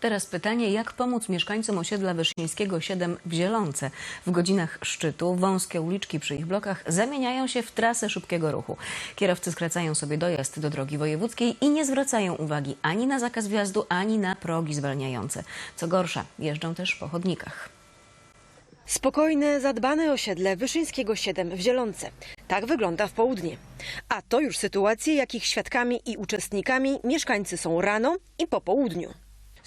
Teraz pytanie, jak pomóc mieszkańcom osiedla Wyszyńskiego 7 w Zielonce. W godzinach szczytu wąskie uliczki przy ich blokach zamieniają się w trasę szybkiego ruchu. Kierowcy skracają sobie dojazd do drogi wojewódzkiej i nie zwracają uwagi ani na zakaz wjazdu, ani na progi zwalniające. Co gorsza, jeżdżą też po chodnikach. Spokojne, zadbane osiedle Wyszyńskiego 7 w Zielonce. Tak wygląda w południe. A to już sytuacje, jakich świadkami i uczestnikami mieszkańcy są rano i po południu.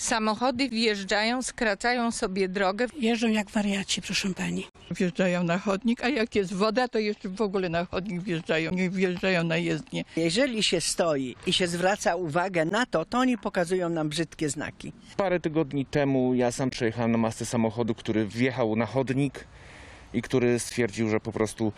Samochody wjeżdżają, skracają sobie drogę. Jeżdżą jak wariaci, proszę pani. Wjeżdżają na chodnik, a jak jest woda, to jeszcze w ogóle na chodnik wjeżdżają, nie wjeżdżają na jezdnię. Jeżeli się stoi i się zwraca uwagę na to, to oni pokazują nam brzydkie znaki. Parę tygodni temu ja sam przejechałem na masce samochodu, który wjechał na chodnik i który stwierdził, że po prostu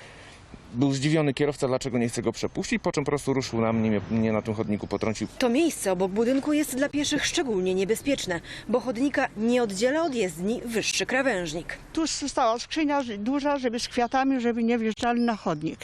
był zdziwiony kierowca, dlaczego nie chce go przepuścić, po czym po prostu ruszył na mnie, mnie na tym chodniku potrącił. To miejsce obok budynku jest dla pieszych szczególnie niebezpieczne, bo chodnika nie oddziela od jezdni wyższy krawężnik. Tu stała skrzynia duża, żeby z kwiatami, żeby nie wjeżdżali na chodnik.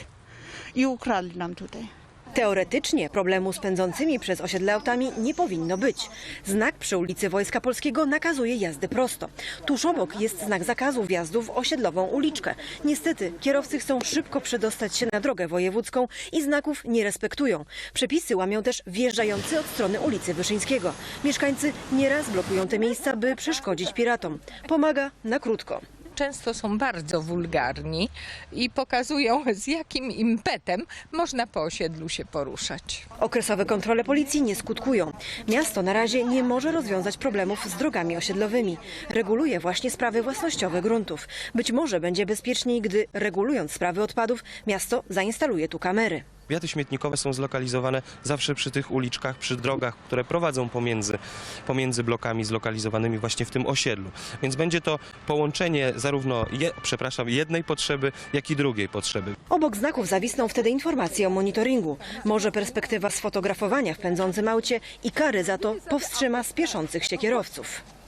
I ukradli nam tutaj. Teoretycznie problemu z pędzącymi przez osiedle autami nie powinno być. Znak przy ulicy Wojska Polskiego nakazuje jazdy prosto. Tuż obok jest znak zakazu wjazdu w osiedlową uliczkę. Niestety kierowcy chcą szybko przedostać się na drogę wojewódzką i znaków nie respektują. Przepisy łamią też wjeżdżający od strony ulicy Wyszyńskiego. Mieszkańcy nieraz blokują te miejsca, by przeszkodzić piratom. Pomaga na krótko. Często są bardzo wulgarni i pokazują, z jakim impetem można po osiedlu się poruszać. Okresowe kontrole policji nie skutkują. Miasto na razie nie może rozwiązać problemów z drogami osiedlowymi. Reguluje właśnie sprawy własnościowe gruntów. Być może będzie bezpieczniej, gdy regulując sprawy odpadów, miasto zainstaluje tu kamery. Wiaty śmietnikowe są zlokalizowane zawsze przy tych uliczkach, przy drogach, które prowadzą pomiędzy, pomiędzy blokami zlokalizowanymi właśnie w tym osiedlu. Więc będzie to połączenie zarówno je, przepraszam, jednej potrzeby, jak i drugiej potrzeby. Obok znaków zawisną wtedy informacje o monitoringu. Może perspektywa sfotografowania w pędzącym aucie i kary za to powstrzyma spieszących się kierowców.